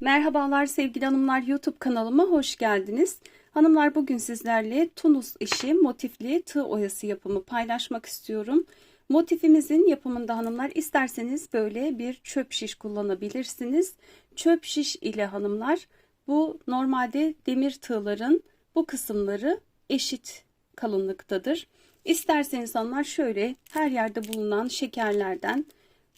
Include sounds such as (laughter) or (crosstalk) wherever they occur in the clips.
Merhabalar sevgili hanımlar YouTube kanalıma hoş geldiniz. Hanımlar bugün sizlerle Tunus işi motifli tığ oyası yapımı paylaşmak istiyorum. Motifimizin yapımında hanımlar isterseniz böyle bir çöp şiş kullanabilirsiniz. Çöp şiş ile hanımlar bu normalde demir tığların bu kısımları eşit kalınlıktadır. İsterseniz hanımlar şöyle her yerde bulunan şekerlerden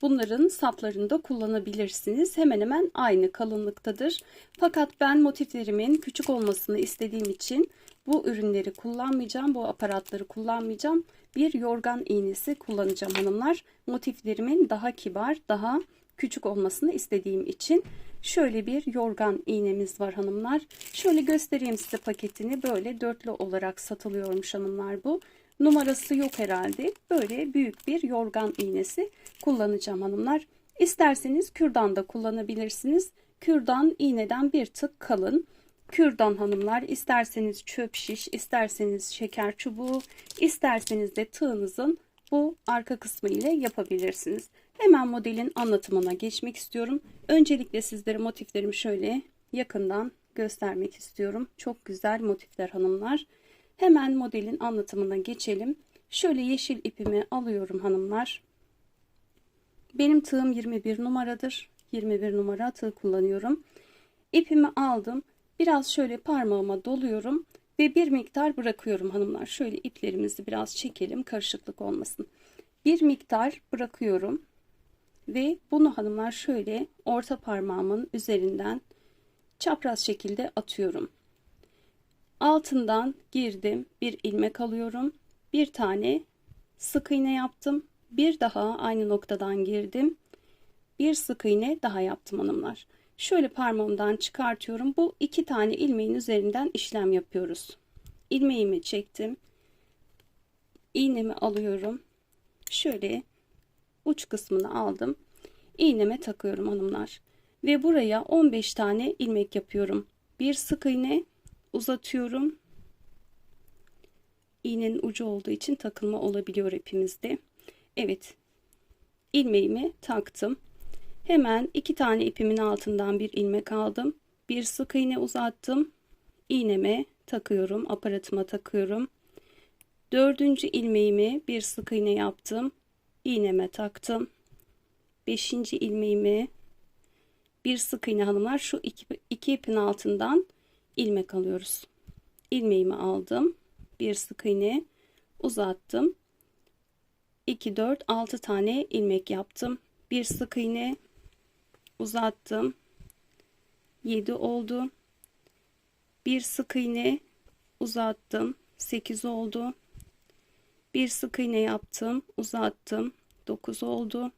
Bunların saplarını da kullanabilirsiniz. Hemen hemen aynı kalınlıktadır. Fakat ben motiflerimin küçük olmasını istediğim için bu ürünleri kullanmayacağım. Bu aparatları kullanmayacağım. Bir yorgan iğnesi kullanacağım hanımlar. Motiflerimin daha kibar, daha küçük olmasını istediğim için şöyle bir yorgan iğnemiz var hanımlar. Şöyle göstereyim size paketini. Böyle dörtlü olarak satılıyormuş hanımlar bu numarası yok herhalde. Böyle büyük bir yorgan iğnesi kullanacağım hanımlar. İsterseniz kürdan da kullanabilirsiniz. Kürdan iğneden bir tık kalın. Kürdan hanımlar isterseniz çöp şiş, isterseniz şeker çubuğu, isterseniz de tığınızın bu arka kısmı ile yapabilirsiniz. Hemen modelin anlatımına geçmek istiyorum. Öncelikle sizlere motiflerimi şöyle yakından göstermek istiyorum. Çok güzel motifler hanımlar. Hemen modelin anlatımına geçelim. Şöyle yeşil ipimi alıyorum hanımlar. Benim tığım 21 numaradır. 21 numara tığ kullanıyorum. İpimi aldım. Biraz şöyle parmağıma doluyorum ve bir miktar bırakıyorum hanımlar. Şöyle iplerimizi biraz çekelim karışıklık olmasın. Bir miktar bırakıyorum ve bunu hanımlar şöyle orta parmağımın üzerinden çapraz şekilde atıyorum altından girdim bir ilmek alıyorum bir tane sık iğne yaptım. Bir daha aynı noktadan girdim. Bir sık iğne daha yaptım hanımlar. Şöyle parmağımdan çıkartıyorum. Bu iki tane ilmeğin üzerinden işlem yapıyoruz. İlmeğimi çektim. İğnemi alıyorum. Şöyle uç kısmını aldım. İğneme takıyorum hanımlar. Ve buraya 15 tane ilmek yapıyorum. Bir sık iğne uzatıyorum. İğnenin ucu olduğu için takılma olabiliyor ipimizde. Evet. ilmeğimi taktım. Hemen iki tane ipimin altından bir ilmek aldım. Bir sık iğne uzattım. İğneme takıyorum. Aparatıma takıyorum. Dördüncü ilmeğimi bir sık iğne yaptım. İğneme taktım. Beşinci ilmeğimi bir sık iğne hanımlar şu iki, iki ipin altından ilmek alıyoruz. Ilmeğimi aldım. Bir sık iğne uzattım. 2 4 6 tane ilmek yaptım. Bir sık iğne uzattım. 7 oldu. Bir sık iğne uzattım. 8 oldu. Bir sık iğne yaptım, uzattım. 9 oldu.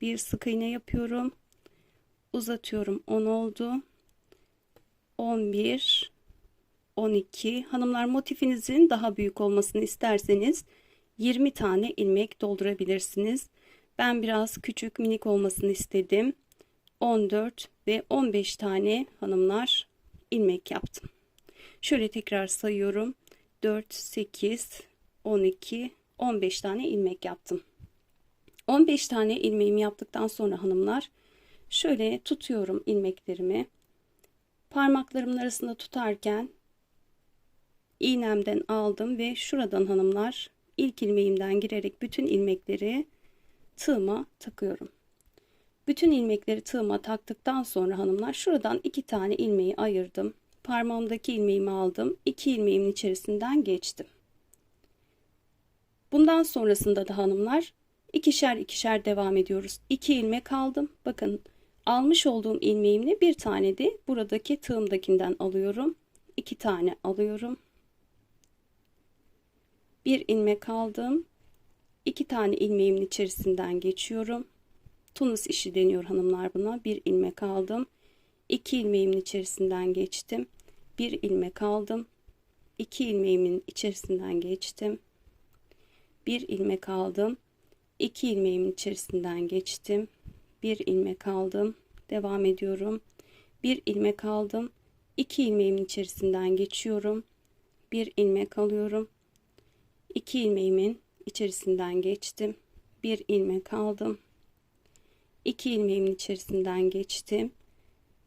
Bir sık iğne yapıyorum. Uzatıyorum. 10 oldu. 11 12 hanımlar motifinizin daha büyük olmasını isterseniz 20 tane ilmek doldurabilirsiniz. Ben biraz küçük minik olmasını istedim. 14 ve 15 tane hanımlar ilmek yaptım. Şöyle tekrar sayıyorum. 4 8 12 15 tane ilmek yaptım. 15 tane ilmeğimi yaptıktan sonra hanımlar şöyle tutuyorum ilmeklerimi parmaklarımın arasında tutarken iğnemden aldım ve şuradan hanımlar ilk ilmeğimden girerek bütün ilmekleri tığıma takıyorum. Bütün ilmekleri tığıma taktıktan sonra hanımlar şuradan iki tane ilmeği ayırdım. Parmağımdaki ilmeğimi aldım. iki ilmeğimin içerisinden geçtim. Bundan sonrasında da hanımlar ikişer ikişer devam ediyoruz. 2 ilmek aldım. Bakın almış olduğum ilmeğimle bir tane de buradaki tığımdakinden alıyorum. iki tane alıyorum. Bir ilmek aldım. iki tane ilmeğimin içerisinden geçiyorum. Tunus işi deniyor hanımlar buna. Bir ilmek aldım. iki ilmeğimin içerisinden geçtim. Bir ilmek aldım. iki ilmeğimin içerisinden geçtim. Bir ilmek aldım. iki ilmeğimin içerisinden geçtim bir ilmek aldım devam ediyorum bir ilmek aldım iki ilmeğimin içerisinden geçiyorum bir ilmek alıyorum iki ilmeğimin içerisinden geçtim bir ilmek aldım iki ilmeğimin içerisinden geçtim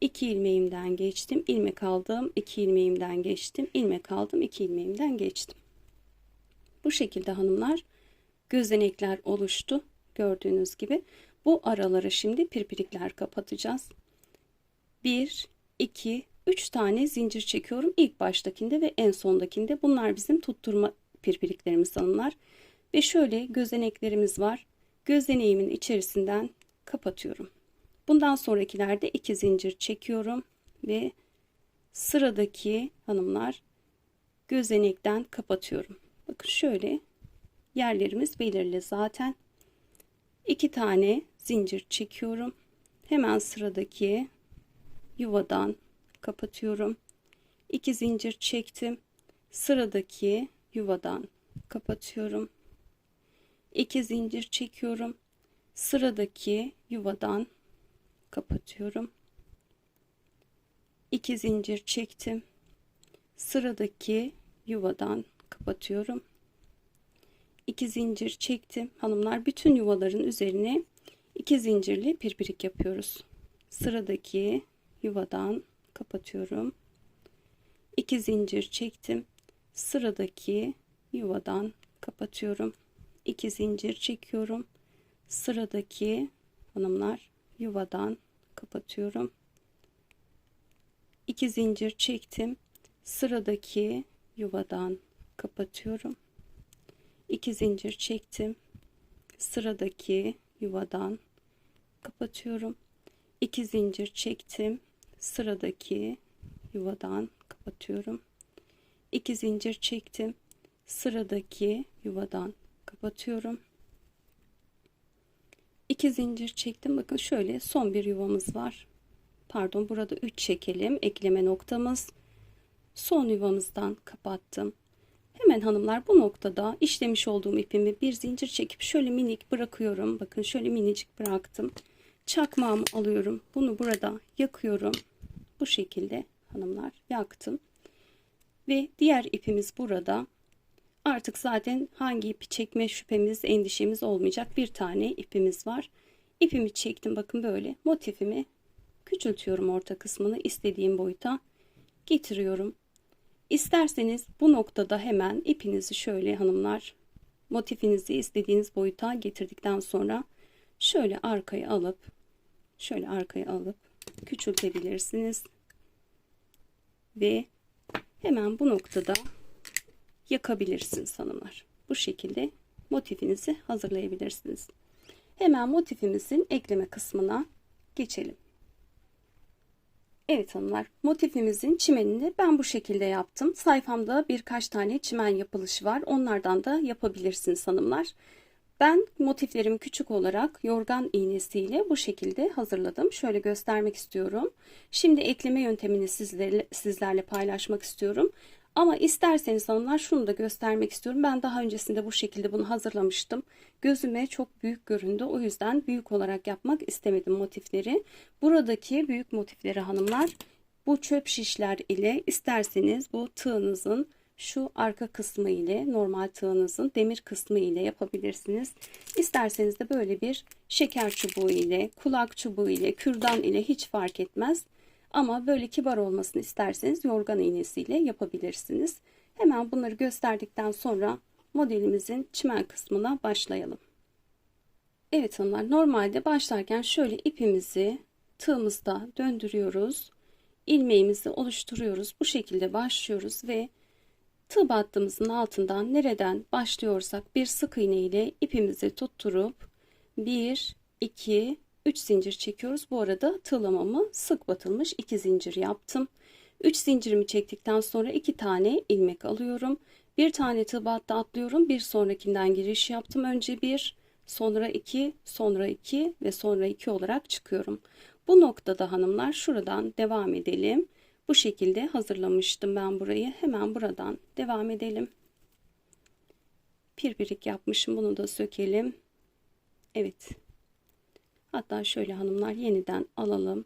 2 ilmeğimden geçtim. ilmek aldım. 2 ilmeğimden geçtim. ilmek aldım. 2 ilmeğimden geçtim. Bu şekilde hanımlar gözenekler oluştu. Gördüğünüz gibi bu aralara şimdi pirpirikler kapatacağız. 1 2 3 tane zincir çekiyorum ilk baştakinde ve en sondakinde. Bunlar bizim tutturma pirpiriklerimiz hanımlar. Ve şöyle gözeneklerimiz var. Gözeneğimin içerisinden kapatıyorum. Bundan sonrakilerde iki zincir çekiyorum ve sıradaki hanımlar gözenekten kapatıyorum. Bakın şöyle yerlerimiz belirli zaten. iki tane zincir çekiyorum. Hemen sıradaki yuvadan kapatıyorum. iki zincir çektim. Sıradaki yuvadan kapatıyorum. iki zincir çekiyorum. Sıradaki yuvadan kapatıyorum. iki zincir çektim. Sıradaki yuvadan kapatıyorum. iki zincir çektim. Hanımlar bütün yuvaların üzerine iki zincirli pirpirik yapıyoruz. Sıradaki yuvadan kapatıyorum. iki zincir çektim. Sıradaki yuvadan kapatıyorum. iki zincir çekiyorum. Sıradaki hanımlar yuvadan kapatıyorum. iki zincir çektim. Sıradaki yuvadan kapatıyorum. iki zincir çektim. Sıradaki yuvadan kapatıyorum. iki zincir çektim. Sıradaki yuvadan kapatıyorum. iki zincir çektim. Sıradaki yuvadan kapatıyorum. 2 zincir çektim. Bakın şöyle son bir yuvamız var. Pardon burada 3 çekelim. Ekleme noktamız. Son yuvamızdan kapattım. Hemen hanımlar bu noktada işlemiş olduğum ipimi bir zincir çekip şöyle minik bırakıyorum. Bakın şöyle minicik bıraktım. Çakmağımı alıyorum. Bunu burada yakıyorum. Bu şekilde hanımlar yaktım. Ve diğer ipimiz burada. Artık zaten hangi ipi çekme şüphemiz, endişemiz olmayacak bir tane ipimiz var. İpimi çektim bakın böyle motifimi küçültüyorum orta kısmını istediğim boyuta getiriyorum. İsterseniz bu noktada hemen ipinizi şöyle hanımlar motifinizi istediğiniz boyuta getirdikten sonra şöyle arkaya alıp şöyle arkaya alıp küçültebilirsiniz. Ve hemen bu noktada yakabilirsiniz hanımlar. Bu şekilde motifinizi hazırlayabilirsiniz. Hemen motifimizin ekleme kısmına geçelim. Evet hanımlar motifimizin çimenini ben bu şekilde yaptım. Sayfamda birkaç tane çimen yapılışı var. Onlardan da yapabilirsiniz hanımlar. Ben motiflerimi küçük olarak yorgan iğnesiyle bu şekilde hazırladım. Şöyle göstermek istiyorum. Şimdi ekleme yöntemini sizlerle, sizlerle paylaşmak istiyorum. Ama isterseniz hanımlar şunu da göstermek istiyorum. Ben daha öncesinde bu şekilde bunu hazırlamıştım. Gözüme çok büyük göründü. O yüzden büyük olarak yapmak istemedim motifleri. Buradaki büyük motifleri hanımlar bu çöp şişler ile isterseniz bu tığınızın şu arka kısmı ile normal tığınızın demir kısmı ile yapabilirsiniz. İsterseniz de böyle bir şeker çubuğu ile, kulak çubuğu ile, kürdan ile hiç fark etmez. Ama böyle kibar olmasını isterseniz yorgan iğnesiyle yapabilirsiniz. Hemen bunları gösterdikten sonra modelimizin çimen kısmına başlayalım. Evet hanımlar normalde başlarken şöyle ipimizi tığımızda döndürüyoruz. ilmeğimizi oluşturuyoruz. Bu şekilde başlıyoruz ve tığ battığımızın altından nereden başlıyorsak bir sık iğne ile ipimizi tutturup 1 2 3 zincir çekiyoruz. Bu arada tığlamamı sık batılmış 2 zincir yaptım. 3 zincirimi çektikten sonra 2 tane ilmek alıyorum. Bir tane tığ battı atlıyorum. Bir sonrakinden giriş yaptım. Önce 1, sonra 2, sonra 2 ve sonra 2 olarak çıkıyorum. Bu noktada hanımlar şuradan devam edelim. Bu şekilde hazırlamıştım ben burayı. Hemen buradan devam edelim. Pirpirik yapmışım. Bunu da sökelim. Evet. Hatta şöyle hanımlar yeniden alalım.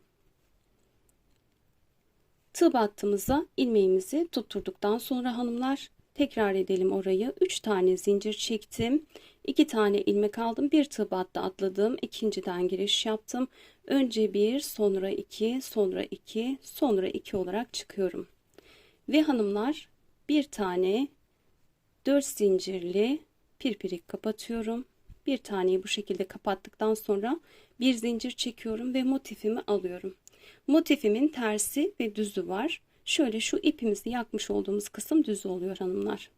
Tığ battığımıza ilmeğimizi tutturduktan sonra hanımlar Tekrar edelim orayı. 3 tane zincir çektim. 2 tane ilmek aldım. Bir tığ battı atladım. İkinciden giriş yaptım. Önce 1, sonra 2, sonra 2, sonra 2 olarak çıkıyorum. Ve hanımlar bir tane 4 zincirli pirpirik kapatıyorum. Bir taneyi bu şekilde kapattıktan sonra bir zincir çekiyorum ve motifimi alıyorum. Motifimin tersi ve düzü var. Şöyle şu ipimizi yakmış olduğumuz kısım düz oluyor hanımlar.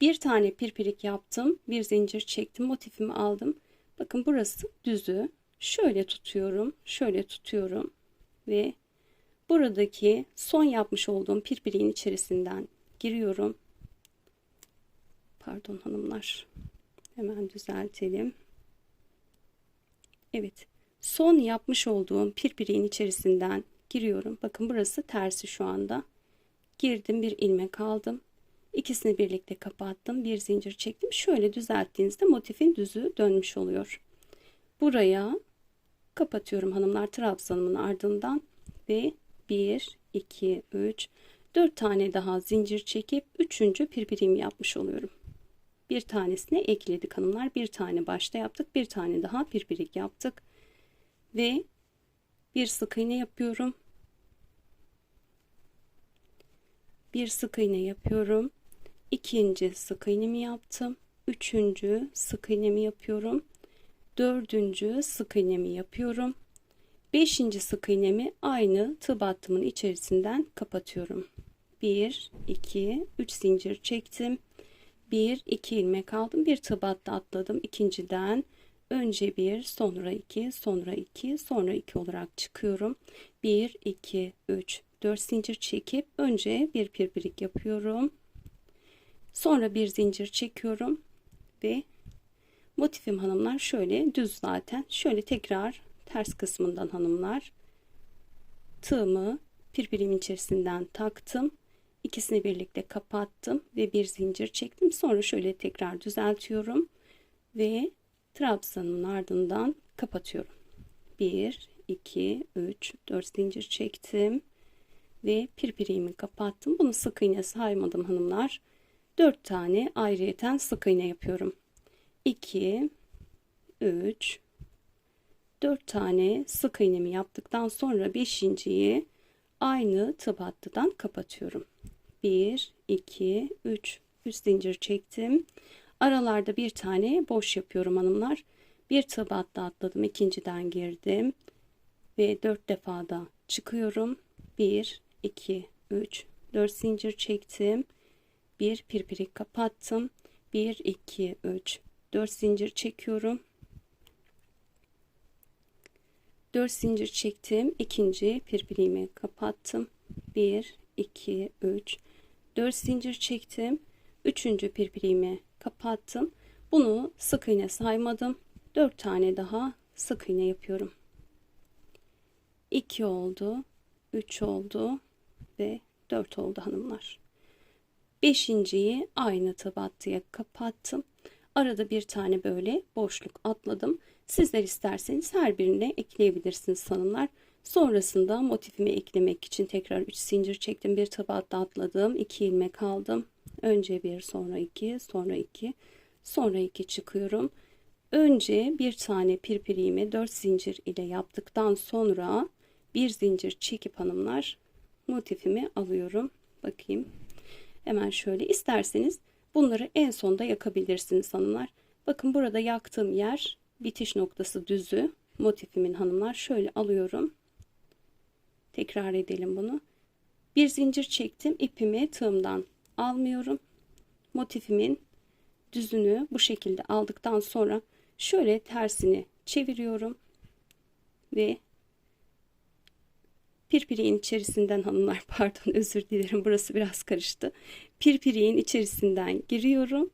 Bir tane pirpirik yaptım. Bir zincir çektim. Motifimi aldım. Bakın burası düzü. Şöyle tutuyorum. Şöyle tutuyorum. Ve buradaki son yapmış olduğum pirpiriğin içerisinden giriyorum. Pardon hanımlar. Hemen düzeltelim. Evet. Son yapmış olduğum pirpiriğin içerisinden giriyorum. Bakın burası tersi şu anda. Girdim bir ilmek aldım. İkisini birlikte kapattım. Bir zincir çektim. Şöyle düzelttiğinizde motifin düzü dönmüş oluyor. Buraya kapatıyorum hanımlar trabzanımın ardından ve 1 2 3 4 tane daha zincir çekip 3. pirpirimi yapmış oluyorum. Bir tanesini ekledik hanımlar. Bir tane başta yaptık. Bir tane daha pirpirik yaptık. Ve bir sık iğne yapıyorum. Bir sık iğne yapıyorum. İkinci sık iğnemi yaptım. Üçüncü sık iğnemi yapıyorum. Dördüncü sık iğnemi yapıyorum. Beşinci sık iğnemi aynı tığ battımın içerisinden kapatıyorum. 1 2 3 zincir çektim. 1 2 ilmek aldım. Bir tığ battı atladım. İkinciden önce 1 sonra 2 sonra 2 sonra 2 olarak çıkıyorum. 1 2 3 4 zincir çekip önce bir pirpirik yapıyorum. Sonra bir zincir çekiyorum ve motifim hanımlar şöyle düz zaten. Şöyle tekrar ters kısmından hanımlar tığımı pirpirimin içerisinden taktım. İkisini birlikte kapattım ve bir zincir çektim. Sonra şöyle tekrar düzeltiyorum ve trabzanın ardından kapatıyorum. 1 2 3 4 zincir çektim ve pirpiriğimi kapattım. Bunu sık iğne saymadım hanımlar. 4 tane ayrıyeten sık iğne yapıyorum. 2 3 4 tane sık iğnemi yaptıktan sonra 5.yi aynı battıdan kapatıyorum. 1 2 3 3 zincir çektim. Aralarda bir tane boş yapıyorum hanımlar. Bir tığ battı atladım. ikinciden girdim ve 4 defa da çıkıyorum. 1 2 3 4 zincir çektim. Bir pirpirik kapattım. 1 2 3 4 zincir çekiyorum. 4 zincir çektim. ikinci pirpiriğimi kapattım. 1 2 3 4 zincir çektim. Üçüncü pirpiriğimi kapattım. Bunu sık iğne saymadım. 4 tane daha sık iğne yapıyorum. 2 oldu. 3 oldu ve 4 oldu hanımlar. Beşinciyi aynı tabattıya kapattım. Arada bir tane böyle boşluk atladım. Sizler isterseniz her birine ekleyebilirsiniz hanımlar. Sonrasında motifimi eklemek için tekrar 3 zincir çektim. Bir tabatta atladım. 2 ilmek aldım. Önce bir sonra 2 sonra 2 sonra 2 çıkıyorum. Önce bir tane pirpiriğimi 4 zincir ile yaptıktan sonra bir zincir çekip hanımlar motifimi alıyorum. Bakayım. Hemen şöyle isterseniz bunları en sonda yakabilirsiniz hanımlar. Bakın burada yaktığım yer bitiş noktası düzü. Motifimin hanımlar şöyle alıyorum. Tekrar edelim bunu. Bir zincir çektim. ipimi tığımdan almıyorum. Motifimin düzünü bu şekilde aldıktan sonra şöyle tersini çeviriyorum ve Pirpiriğin içerisinden hanımlar (laughs) pardon özür dilerim burası biraz karıştı. Pirpiriğin içerisinden giriyorum.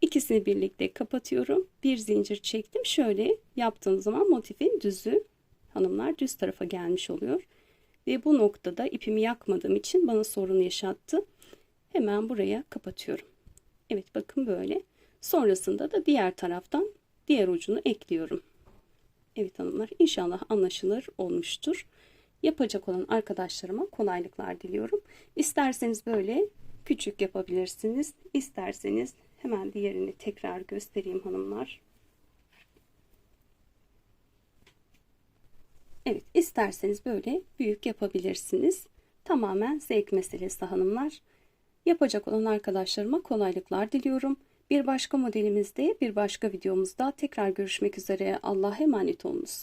İkisini birlikte kapatıyorum. Bir zincir çektim. Şöyle yaptığım zaman motifin düzü hanımlar düz tarafa gelmiş oluyor. Ve bu noktada ipimi yakmadığım için bana sorun yaşattı. Hemen buraya kapatıyorum. Evet bakın böyle. Sonrasında da diğer taraftan diğer ucunu ekliyorum. Evet hanımlar inşallah anlaşılır olmuştur yapacak olan arkadaşlarıma kolaylıklar diliyorum. İsterseniz böyle küçük yapabilirsiniz. İsterseniz hemen diğerini tekrar göstereyim hanımlar. Evet isterseniz böyle büyük yapabilirsiniz. Tamamen zevk meselesi hanımlar. Yapacak olan arkadaşlarıma kolaylıklar diliyorum. Bir başka modelimizde bir başka videomuzda tekrar görüşmek üzere. Allah'a emanet olunuz.